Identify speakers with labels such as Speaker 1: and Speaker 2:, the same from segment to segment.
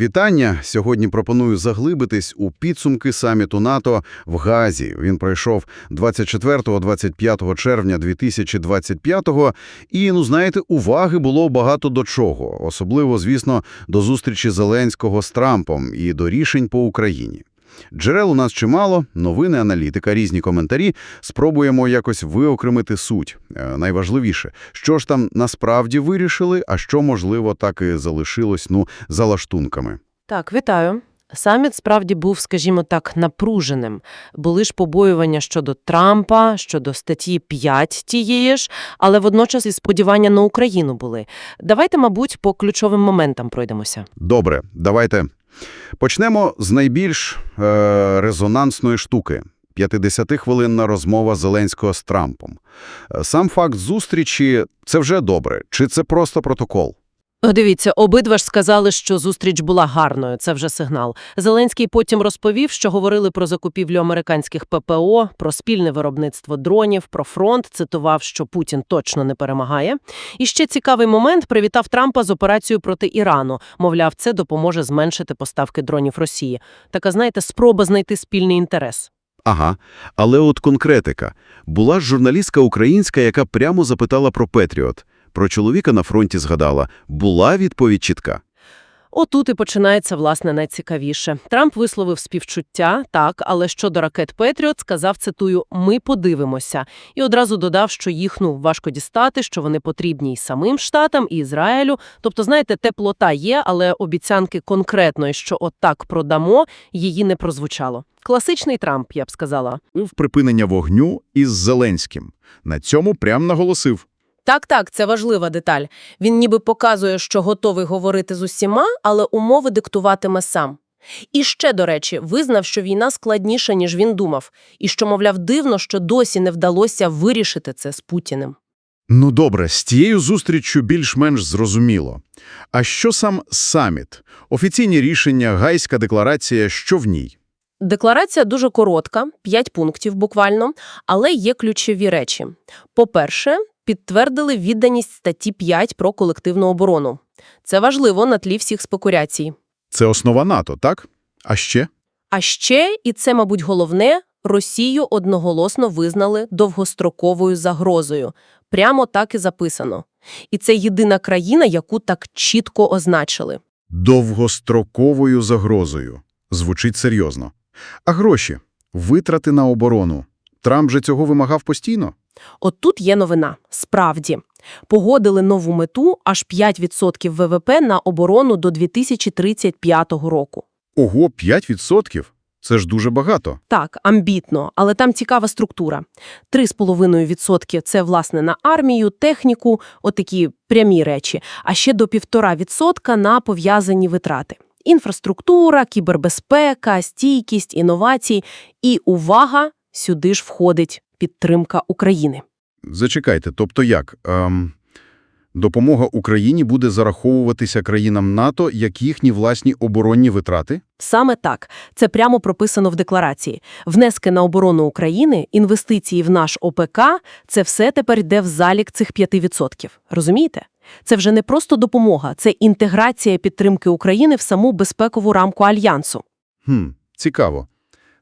Speaker 1: Вітання! Сьогодні пропоную заглибитись у підсумки саміту НАТО в Газі. Він пройшов 24-25 червня 2025 і, ну знаєте, уваги було багато до чого. Особливо, звісно, до зустрічі Зеленського з Трампом і до рішень по Україні. Джерел у нас чимало, новини, аналітика, різні коментарі. Спробуємо якось виокремити суть. Е, найважливіше, що ж там насправді вирішили, а що, можливо, так і залишилось, ну, за лаштунками.
Speaker 2: Так, вітаю. Саміт справді був, скажімо так, напруженим. Були ж побоювання щодо Трампа, щодо статті 5 тієї ж, але водночас і сподівання на Україну були. Давайте, мабуть, по ключовим моментам пройдемося.
Speaker 1: Добре, давайте почнемо з найбільш е, резонансної штуки. 50-хвилинна розмова Зеленського з Трампом. Е, Сам факт зустрічі – це вже добре, чи це просто протокол?
Speaker 2: Дивіться, обидва ж сказали, що зустріч була гарною, це вже сигнал. Зеленський потім розповів, що говорили про закупівлю американських ППО, про спільне виробництво дронів, про фронт, цитував, що Путін точно не перемагає. І ще цікавий момент привітав Трампа з операцією проти Ірану. Мовляв, це допоможе зменшити поставки дронів Росії. Така, знаєте, спроба знайти спільний інтерес.
Speaker 1: Ага, але от конкретика. Була ж журналістка українська, яка прямо запитала про Петріот. Про чоловіка на фронті згадала. Була відповідь чітка.
Speaker 2: Отут і починається, власне, найцікавіше. Трамп висловив співчуття, так, але щодо ракет Петріот сказав, цитую, «ми подивимося». І одразу додав, що їх, ну, важко дістати, що вони потрібні і самим Штатам, і Ізраїлю. Тобто, знаєте, теплота є, але обіцянки конкретної, що отак продамо, її не прозвучало. Класичний Трамп, я б сказала.
Speaker 3: в припинення вогню із Зеленським. На цьому прям наголосив.
Speaker 2: Так, так, це важлива деталь. Він ніби показує, що готовий говорити з усіма, але умови диктуватиме сам. І ще, до речі, визнав, що війна складніша, ніж він думав, і що, мовляв, дивно, що досі не вдалося вирішити це з Путіним.
Speaker 3: Ну добре, з тією зустріччю більш-менш зрозуміло. А що сам саміт? Офіційні рішення, гайська декларація, що в ній?
Speaker 2: Декларація дуже коротка, п'ять пунктів буквально, але є ключові речі. По-перше, підтвердили відданість статті 5 про колективну оборону. Це важливо на тлі всіх спекуляцій.
Speaker 3: Це основа НАТО, так? А ще?
Speaker 2: А ще, і це, мабуть, головне, Росію одноголосно визнали довгостроковою загрозою. Прямо так і записано. І це єдина країна, яку так чітко означили.
Speaker 3: Довгостроковою загрозою. Звучить серйозно. А гроші? Витрати на оборону. Трамп же цього вимагав постійно?
Speaker 2: От тут є новина. Справді. Погодили нову мету аж 5% ВВП на оборону до 2035 року.
Speaker 3: Ого, 5%? Це ж дуже багато.
Speaker 2: Так, амбітно, але там цікава структура. 3,5% – це, власне, на армію, техніку, отакі прямі речі, а ще до 1,5% – на пов'язані витрати. Інфраструктура, кібербезпека, стійкість, інновації. І, увага, сюди ж входить підтримка України.
Speaker 3: Зачекайте, тобто як? Ем, допомога Україні буде зараховуватися країнам НАТО як їхні власні оборонні витрати?
Speaker 2: Саме так. Це прямо прописано в декларації. Внески на оборону України, інвестиції в наш ОПК – це все тепер йде в залік цих 5%. Розумієте? Це вже не просто допомога, це інтеграція підтримки України в саму безпекову рамку Альянсу.
Speaker 3: Хм, цікаво.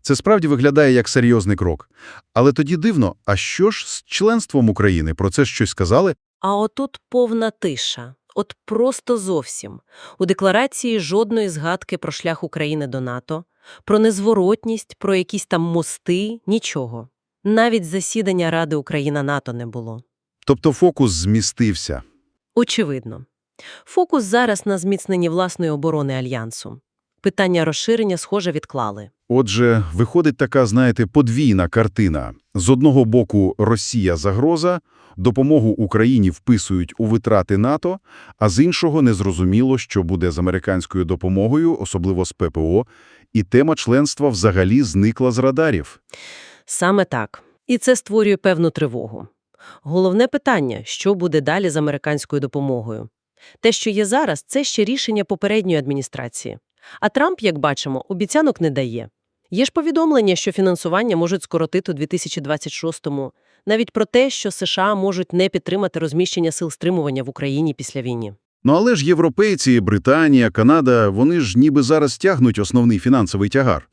Speaker 3: Це справді виглядає як серйозний крок. Але тоді дивно, а що ж з членством України? Про це щось сказали?
Speaker 2: А отут повна тиша. От просто зовсім. У декларації жодної згадки про шлях України до НАТО, про незворотність, про якісь там мости – нічого. Навіть засідання Ради Україна-НАТО не було.
Speaker 3: Тобто фокус змістився.
Speaker 2: Очевидно. Фокус зараз на зміцненні власної оборони Альянсу. Питання розширення, схоже, відклали.
Speaker 3: Отже, виходить така, знаєте, подвійна картина. З одного боку Росія – загроза, допомогу Україні вписують у витрати НАТО, а з іншого незрозуміло, що буде з американською допомогою, особливо з ППО, і тема членства взагалі зникла з радарів.
Speaker 2: Саме так. І це створює певну тривогу. Головне питання – що буде далі з американською допомогою? Те, що є зараз, це ще рішення попередньої адміністрації. А Трамп, як бачимо, обіцянок не дає. Є ж повідомлення, що фінансування можуть скоротити у 2026-му, навіть про те, що США можуть не підтримати розміщення сил стримування в Україні після війни.
Speaker 3: Ну але ж європейці, Британія, Канада, вони ж ніби зараз тягнуть основний фінансовий тягар.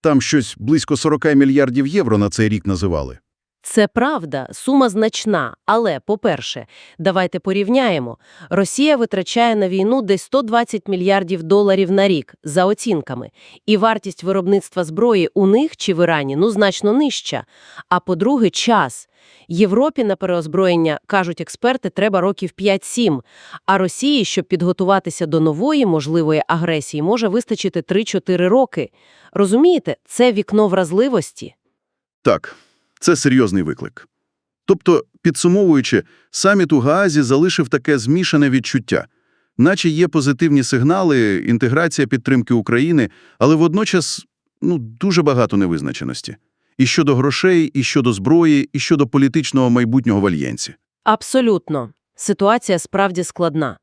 Speaker 3: Там щось близько 40 мільярдів євро на цей рік називали.
Speaker 2: Це правда, сума значна. Але, по-перше, давайте порівняємо. Росія витрачає на війну десь 120 мільярдів доларів на рік, за оцінками. І вартість виробництва зброї у них чи в Ірані, ну, значно нижча. А по-друге, час. Європі на переозброєння, кажуть експерти, треба років 5-7. А Росії, щоб підготуватися до нової можливої агресії, може вистачити 3-4 роки. Розумієте, це вікно вразливості.
Speaker 3: Так, це серйозний виклик. Тобто, підсумовуючи, саміт у Гаазі залишив таке змішане відчуття. Наче є позитивні сигнали, інтеграція підтримки України, але водночас ну, дуже багато невизначеності. І щодо грошей, і щодо зброї, і щодо політичного майбутнього в Альянсі.
Speaker 2: Абсолютно. Ситуація справді складна.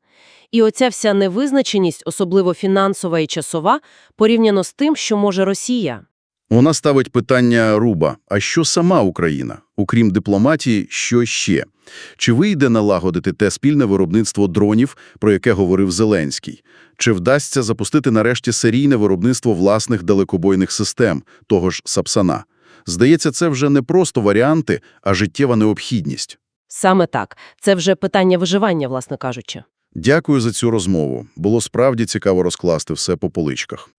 Speaker 2: І оця вся невизначеність, особливо фінансова і часова, порівняно з тим, що може Росія.
Speaker 3: Вона ставить питання Руба, а що сама Україна? Окрім дипломатії, що ще? Чи вийде налагодити те спільне виробництво дронів, про яке говорив Зеленський? Чи вдасться запустити нарешті серійне виробництво власних далекобойних систем, того ж Сапсана? Здається, це вже не просто варіанти, а життєва необхідність.
Speaker 2: Саме так. Це вже питання виживання, власне кажучи.
Speaker 3: Дякую за цю розмову. Було справді цікаво розкласти все по поличках.